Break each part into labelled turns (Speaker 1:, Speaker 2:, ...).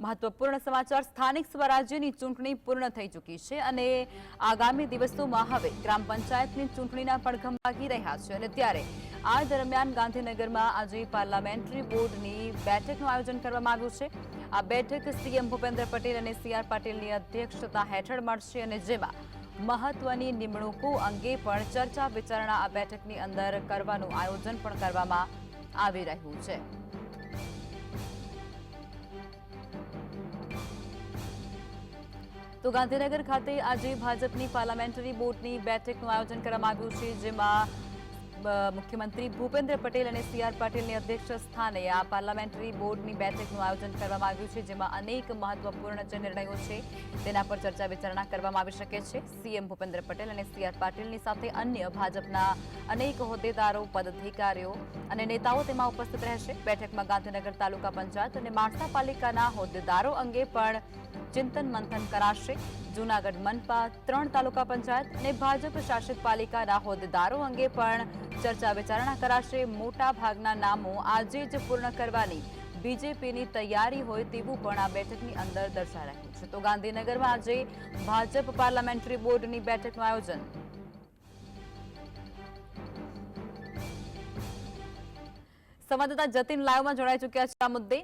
Speaker 1: મહત્વપૂર્ણ સમાચાર. સ્થાનિક સ્વરાજ્યની ચૂંટણી પૂર્ણ થઈ ચૂકી છે અને આગામી દિવસોમાં હવે ગ્રામ પંચાયતની ચૂંટણીના પડઘમ લાગી રહ્યા છે અને ત્યારે આ દરમિયાન ગાંધીનગરમાં આજે પાર્લામેન્ટરી બોર્ડની બેઠકનું આયોજન કરવામાં આવ્યું છે. આ બેઠક સીએમ ભૂપેન્દ્ર પટેલ અને સીઆર પાટીલની અધ્યક્ષતા હેઠળ મળશે અને જેમાં મહત્વની નિમણૂકો અંગે પણ ચર્ચા વિચારણા આ બેઠકની અંદર કરવાનું આયોજન પણ કરવામાં આવી રહ્યું છે. તો ગાંધીનગર ખાતે આજે ભાજપની પાર્લામેન્ટરી બોર્ડની બેઠકનું આયોજન કરવામાં આવ્યું છે જેમાં મુખ્યમંત્રી ભૂપેન્દ્ર પટેલ અને સી આર પાટીલની અધ્યક્ષ સ્થાને આ પાર્લામેન્ટરી બોર્ડની બેઠકનું આયોજન કરવામાં આવ્યું છે, જેમાં અનેક મહત્વપૂર્ણ જે નિર્ણયો છે તેના પર ચર્ચા વિચારણા કરવામાં આવી શકે છે. સીએમ ભૂપેન્દ્ર પટેલ અને સી આર પાટીલની સાથે અન્ય ભાજપના અનેક હોદ્દેદારો, પદાધિકારીઓ અને નેતાઓ તેમાં ઉપસ્થિત રહેશે. બેઠકમાં ગાંધીનગર તાલુકા પંચાયત અને માણસા પાલિકાના હોદ્દેદારો અંગે પણ ચિંતન મંથન કરાશે. જૂનાગઢ મનપા ત્રણ તાલુકા પંચાયત અને ભાજપ શાસિત પાલિકાના હોદ્દેદારો અંગે પણ ચર્ચા વિચારણા કરાશે. મોટા ભાગના નામો આજે જ પૂર્ણ કરવાની બીજેપીની તૈયારી હોય તેવું પણ આ બેઠકની અંદર દર્શાવાયું છે. તો ગાંધીનગરમાં આજે ભાજપ પાર્લામેન્ટરી બોર્ડની બેઠકનું આયોજન સંવાદદાતા જતીન લાઈવમાં જોડાઈ ચૂક્યા છે આ મુદ્દે.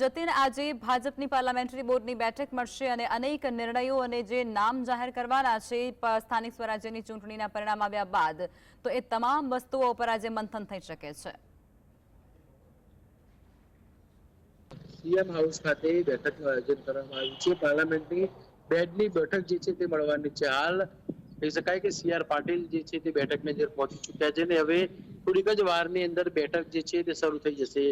Speaker 1: જતીન, આજે ભાજપની પાર્લામેન્ટરી બોર્ડની બેઠક મળશે અને અનેક નિર્ણયો અને જે નામ જાહેર કરવાના છે સ્થાનિક સ્વરાજ્યની ચૂંટણીના પરિણામ આવ્યા બાદ. તો એ તમામ વસ્તુઓ ઉપર આજે મંથન થઈ શકે છે.
Speaker 2: સીએમ હાઉસ ખાતે બેઠકનું આયોજન કરવામાં આવ્યું છે. પાર્લામેન્ટની બેડની બેઠક જે છે તે મળવાની છે. હાલ કહી શકાય કે સી આર પાટીલ જે છે તે બેઠકની અંદર પહોંચી ચૂક્યા છે ને હવે થોડીક જ વારની અંદર બેઠક જે છે તે શરૂ થઈ જશે.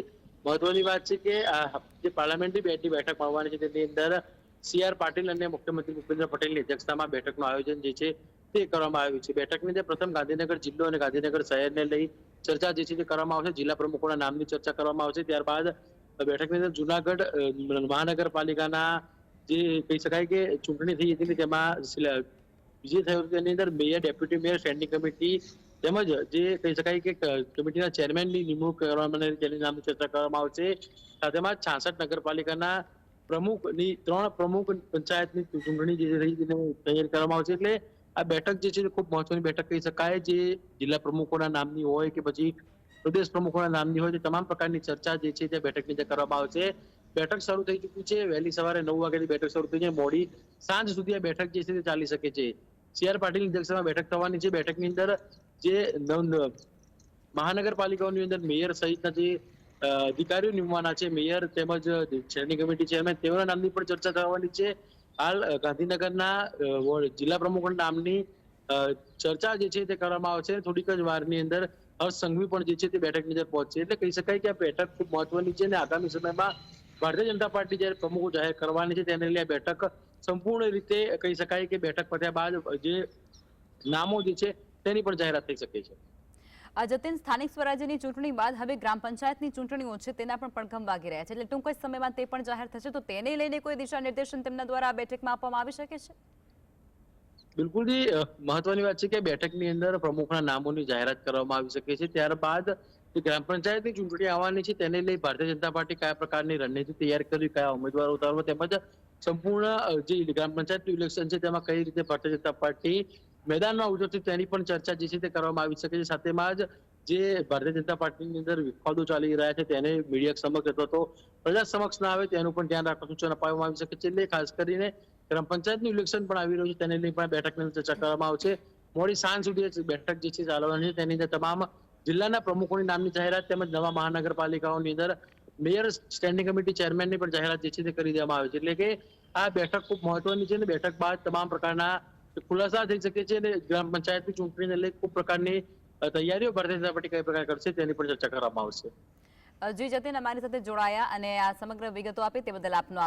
Speaker 2: મહત્વની વાત છે કે આ જે પાર્લામેન્ટરી બેડની બેઠક મળવાની છે તેની અંદર સી આર પાટીલ અને મુખ્યમંત્રી ભૂપેન્દ્ર પટેલની અધ્યક્ષતામાં બેઠકનું આયોજન જે છે તે કરવામાં આવ્યું છે. બેઠકની અંદર પ્રથમ ગાંધીનગર જિલ્લો અને ગાંધીનગર શહેરને લઈ ચર્ચા જે છે તે કરવામાં આવશે. જિલ્લા પ્રમુખોના નામની ચર્ચા કરવામાં આવશે. ત્યારબાદ બેઠકની અંદર જુનાગઢ મહાનગરપાલિકાના જે કહી શકાય કે ચૂંટણી થઈ હતી તેમાં વિજય થયો તેની અંદર mayor, deputy mayor, standing committee તેમજ જે કહી શકાય કે કમિટીના ચેરમેનની નિમણૂક કરવામાં તેની નામની ચર્ચા કરવામાં આવશે. સાથેમાં છાસઠ નગરપાલિકાના પ્રમુખની, ત્રણ પ્રમુખ પંચાયતની ચૂંટણી જે રહી તેને તૈયાર કરવામાં આવશે. એટલે આ બેઠક જે છે, ખૂબ મહત્વની બેઠક કહી શકાય. જે જિલ્લા પ્રમુખોના નામની હોય કે પછી પ્રદેશ પ્રમુખોના નામની હોય, તે તમામ પ્રકારની ચર્ચા જે છે, તે બેઠકની અંદર કરવામાં આવશે. બેઠક શરૂ થઈ ચૂકી છે. વહેલી સવારે નવ વાગ્યાની બેઠક શરૂ થઈ છે મોડી સાંજ સુધી આ બેઠક જે છે, તે ચાલી શકે છે. સી આર પાટીલની અધ્યક્ષતામાં બેઠક થવાની છે. બેઠકની અંદર જે મહાનગરપાલિકાઓની અંદર મેયર સહિતના જે અધિકારીઓ નિમવાના છે, મેયર તેમજ શહેરની કમિટી ચેરમેન તેઓના નામની પણ ચર્ચા થવાની છે. હાલ ગાંધીનગરના જિલ્લા પ્રમુખના નામની ચર્ચા જે છે તે કરવામાં આવશે. થોડીક જ વારની અંદર હર્ષ સંઘવી પણ જે છે તે બેઠકની અંદર પહોંચશે. એટલે કહી શકાય કે આ બેઠક ખૂબ મહત્વની છે અને આગામી સમયમાં ભારતીય જનતા પાર્ટી જ્યારે પ્રમુખો જાહેર કરવાની છે તેને લઈ આ બેઠક સંપૂર્ણ રીતે કહી શકાય કે બેઠક પત્યા બાદ જે નામો જે છે તેની પણ જાહેરાત થઈ શકે છે.
Speaker 1: જતીન સ્થાનિક સ્વરાજ્યની ચૂંટણી બાદ હવે ગ્રામ પંચાયતની ચૂંટણીઓ છે તેના પણ પડઘમ વાગી રહ્યા છે. એટલે ટૂંક જ સમયમાં તે પણ જાહેર થશે. તો તેને લઈને કોઈ દિશા નિર્દેશન તેમના દ્વારા આ બેઠકમાં આપવામાં આવી શકે છે?
Speaker 2: બિલકુલ જી મહત્વની વાત છે કે બેઠકની અંદર પ્રમુખના નામોની જાહેરાત કરવામાં આવી શકે છે. ત્યારબાદ ગ્રામ પંચાયતની ચૂંટણી આવવાની છે તેને લઈ ભારતીય જનતા પાર્ટી કયા પ્રકારની રણનીતિ તૈયાર કરવી કયા ઉમેદવારો ઉતારવા તેમજ સંપૂર્ણ જે ગ્રામ પંચાયતનું ઇલેક્શન છે તેમાં કઈ રીતે ભારતીય જનતા પાર્ટી મેદાનમાં ઉતરશે તેની પણ ચર્ચા જે છે તે કરવામાં આવી શકે છે. સાથેમાં જ જે ભારતીય જનતા પાર્ટીની અંદર વિખવાદો ચાલી રહ્યા છે તેને મીડિયા સમક્ષ અથવા તો પ્રજા સમક્ષ ના આવે તેનું પણ ધ્યાન રાખવા સૂચન અપાવવામાં આવી શકે છે. એટલે ખાસ કરીને ગ્રામ પંચાયતનું ઇલેક્શન પણ આવી રહ્યું છે. તેને પણ બેઠકની અંદર ચર્ચા કરવામાં આવશે. મોડી સાંજ સુધી બેઠક જે છે ચાલવાની છે. તેની અંદર તમામ જિલ્લાના પ્રમુખોની નામની જાહેરાત તેમજ નવા મહાનગરપાલિકાઓની અંદર મેયર સ્ટેન્ડિંગ કમિટી ચેરમેનની પણ જાહેરાત જે છે તે કરી દેવામાં આવે છે. એટલે કે આ બેઠક ખૂબ મહત્વની છે અને બેઠક બાદ તમામ પ્રકારના ખુલાસા થઈ શકે છે અને ગ્રામ પંચાયતની ચૂંટણીને લઈ ખૂબ પ્રકારની તૈયારીઓ ભારતીય જનતા પાર્ટી કઈ પ્રકાર કરશે તેની પણ ચર્ચા કરવામાં આવશે.
Speaker 1: જી જતીન અમારી સાથે જોડાયા અને આ સમગ્ર વિગતો આપી તે બદલ આપનો